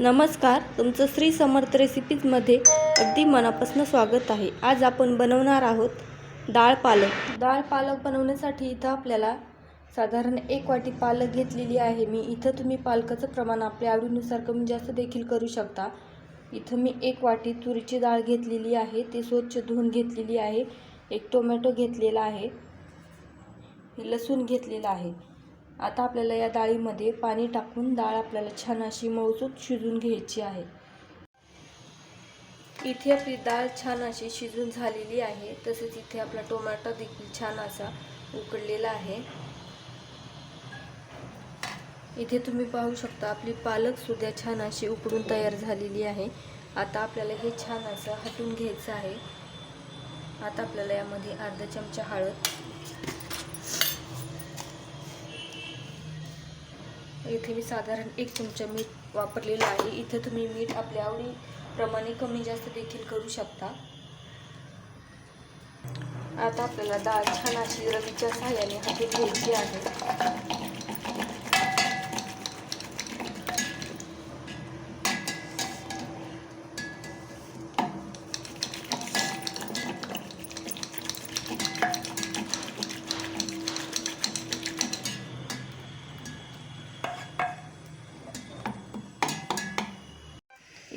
नमस्कार तुमचं श्री समर्थ रेसिपीजमध्ये अगदी मनापासून स्वागत आहे. आज आपण बनवणार आहोत डाळ पालक. डाळ पालक बनवण्यासाठी इथं आपल्याला साधारण एक वाटी पालक घेतलेली आहे. मी इथं तुम्ही पालकाचं प्रमाण आपल्या आवडीनुसार कमी जास्त देखील करू शकता. इथं मी एक वाटी तुरीची डाळ घेतलेली आहे. ती स्वच्छ धुवून घेतलेली आहे. एक टोमॅटो घेतलेला आहे. लसूण घेतलेला आहे. आता आपल्याला या डाळीमध्ये पाणी टाकून डाळ आपल्याला छान अशी मऊसूत शिजून घ्यायची आहे. इथे आपली डाळ छान अशी शिजून झालेली आहे. तसेच इथे आपला टोमॅटो देखील छान असा उकडलेला आहे. इथे तुम्ही पाहू शकता आपली पालक सुद्धा छान अशी उकडून तयार झालेली आहे. आता आपल्याला हे छान असं हटून घ्यायचं आहे. आता आपल्याला यामध्ये अर्धा चमचा हळद इथे मी साधारण एक चमचा मीठ वापरलेलं आहे. इथे तुम्ही मीठ आपल्या आवडीप्रमाणे कमी जास्त देखील करू शकता. आता आपल्याला डाळ छान अशी रवीच्या सहाय्याने हाती घ्यायची आहे.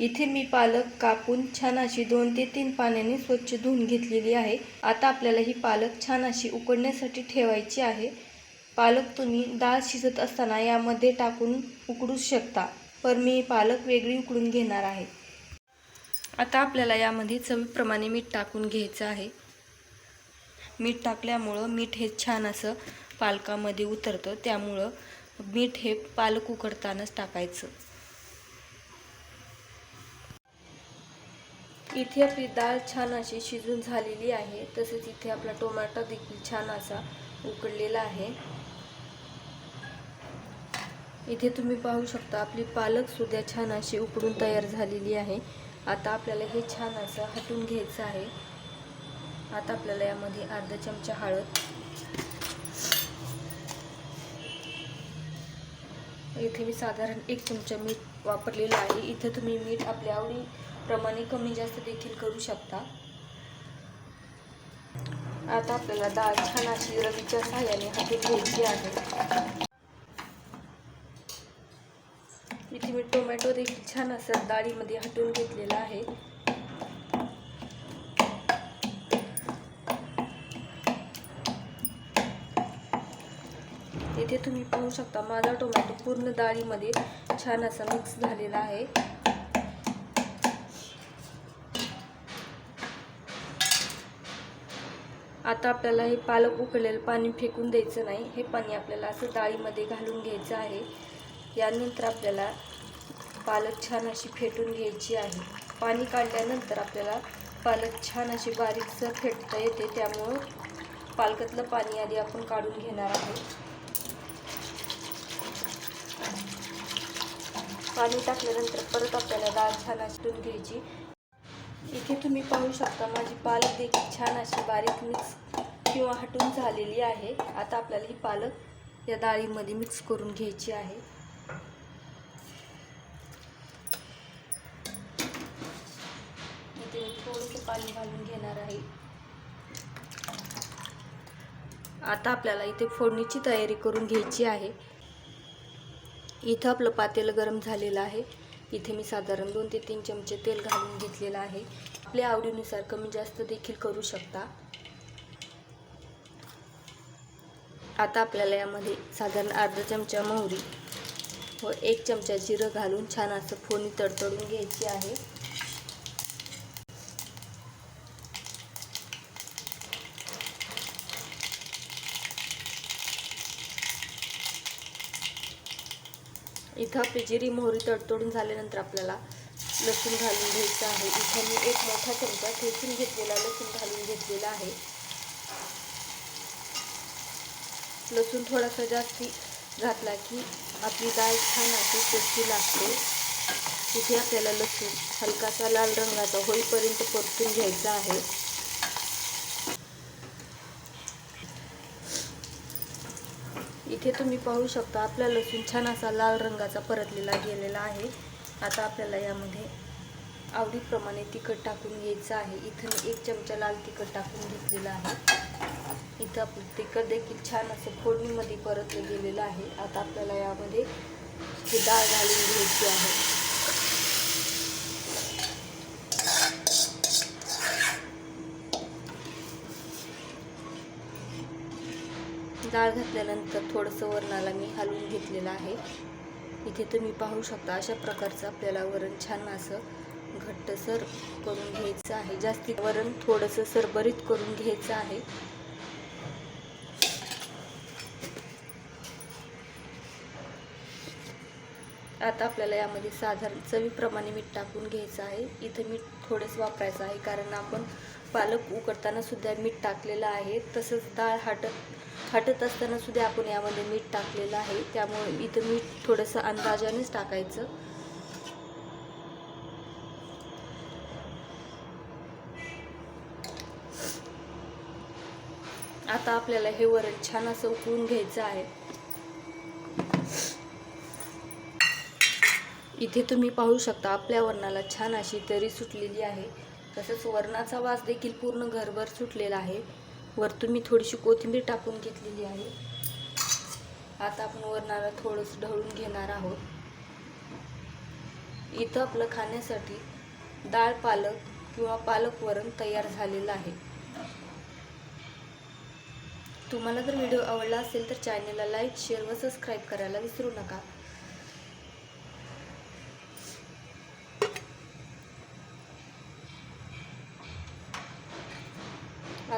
इथे मी पालक कापून छान अशी दोन ते तीन पाण्याने स्वच्छ धुवून घेतलेली आहे. आता आपल्याला ही पालक छान अशी उकडण्यासाठी ठेवायची आहे. पालक तुम्ही डाळ शिजत असताना यामध्ये टाकून उकडू शकता पण मी पालक वेगळी उकडून घेणार आहे. आता आपल्याला यामध्ये चवीप्रमाणे मीठ टाकून घ्यायचं आहे. मीठ टाकल्यामुळं मीठ हे छान असं पालकामध्ये उतरतं त्यामुळं मीठ हे पालक उकडतानाच टाकायचं. इथे आपली डाळ छान अशी शिजून झालेली आहे. तसेच इथे आपला टोमॅटो देखील छान असा उकडलेला आहे. इथे तुम्ही पाहू शकता आपली पालक सुद्धा छान अशी उकडून तयार झालेली आहे. आता आपल्याला हे छान असं हटून घ्यायचं आहे. आता आपल्याला यामध्ये अर्धा चमचा हळद. इथे मी साधारण एक चमचा मीठ वापरलेलं आहे. इथे तुम्ही मीठ आपल्या आवडी प्रमाणे कमी जास्त देखील करू शकता. आता आपल्याला डाळ छान अशी रवीच्या साह्याने हातून घ्यायची आहे. इथे मी टोमॅटो देखील छान असं डाळीमध्ये हटवून घेतलेला आहे. इथे तुम्ही पाहू शकता माझा टोमॅटो पूर्ण डाळीमध्ये छान असा मिक्स झालेला आहे. आता आपल्याला हे पालक उकळलेलं पाणी फेकून द्यायचं नाही. हे पाणी आपल्याला असं डाळीमध्ये घालून घ्यायचं आहे. यानंतर आपल्याला पालक छान अशी फेटून घ्यायची आहे. पाणी काढल्यानंतर आपल्याला पालक छान अशी बारीकसं फेटता येते. त्यामुळं पालकातलं पाणी आधी आपण काढून घेणार आहे. पाणी टाकल्यानंतर परत आपल्याला डाळ छान अशी घ्यायची. इथे तुम्ही पाहू शकता माझी पालक देखील छान अशी बारीक मिक्स किंवा हटून झालेली आहे. आता आपल्याला ही पालक या डाळीमध्ये मिक्स करून घ्यायची आहे. इथे मी थोडंसं पाणी घालून घेणार आहे. आता आपल्याला इथे फोडणीची तयारी करून घ्यायची आहे. इथं आपलं पातेलं गरम झालेलं आहे. इथे मी साधारण दोन ते तीन चमचे तेल घालून घेतलेलं आहे. आपल्या आवडीनुसार कमी जास्त देखील करू शकता. आता आपल्याला यामध्ये साधारण अर्धा चमचा मोहरी व एक चमचा जिरं घालून छान असं फोडणी तडतडून घ्यायची आहे. इथं पिजिरी मोहरी तडतोडून झाल्यानंतर आपल्याला लसूण घालून घ्यायचं आहे. इथं मी एक मोठा चमचा ठेचून घेतलेला लसूण घालून घेतलेला आहे. लसूण थोडासा जास्ती घातला की आपली डाळ छान अशी टेस्टी लागते. इथे आपल्याला लसूण हलकासा लाल रंगाचा होईपर्यंत परतून घ्यायचा आहे. इथे तुम्ही पाहू शकता आपला लसूण छान असा लाल रंगाचा परतलेला गेलेला आहे. आता आपल्याला यामध्ये आवडीप्रमाणे तिखट टाकून घ्यायचं आहे. इथं मी एक चमचा लाल तिखट टाकून घेतलेलं आहे. इथं आपलं तिखट देखील छान असं फोडणीमध्ये परतलं गेलेलं आहे. आता आपल्याला यामध्ये डाळ घालून घ्यायची आहे. डाळ घातल्यानंतर थोडंसं वरणाला मी हलवून घेतलेलं आहे. इथे तुम्ही पाहू शकता अशा प्रकारचं आपल्याला वरण छान असं घट्टसर करून घ्यायचं आहे. जास्ती वरण थोडंसं सरभरीत करून घ्यायचं आहे. आता आपल्याला यामध्ये साधारण चवीप्रमाणे मीठ टाकून घ्यायचं आहे. इथं मीठ थोडंसं वापरायचं आहे कारण आपण पालक उकडताना सुद्धा मीठ टाकलेलं आहे. तसंच डाळ हाटत थाटत असताना सुद्धा आपण यामध्ये मीठ टाकलेलं आहे. त्यामुळे इथं मीठ थोडंसं अंदाजानेच टाकायचं. आता आपल्याला हे वरण छान असं उकळून घ्यायचं आहे. इथे तुम्ही पाहू शकता आपल्या वरणाला छान अशी तरी सुटलेली आहे. तसंच वरणाचा वास देखील पूर्ण घरभर सुटलेला आहे. वरतून मी थोडीशी कोथिंबीर टाकून घेतलेली आहे. आता आपण वरणाला थोडंसं ढवळून घेणार आहोत. इथं आपलं खाण्यासाठी डाळ पालक किंवा पालक वरण तयार झालेलं आहे. तुम्हाला जर व्हिडिओ आवडला असेल तर चॅनलला लाईक शेअर व सबस्क्राईब करायला विसरू नका.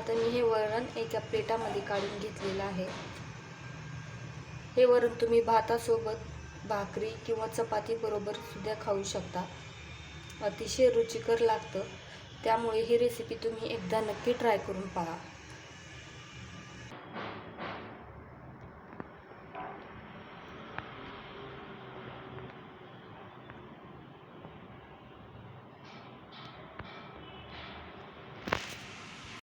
आता मी हे वरण एका प्लेटामध्ये काढून घेतलेलं आहे. हे वरण तुम्ही भातासोबत भाकरी किंवा चपाती बरोबर सुद्धा खाऊ शकता. अतिशय रुचिकर लागतं. त्यामुळे ही रेसिपी तुम्ही एकदा नक्की ट्राय करून पहा.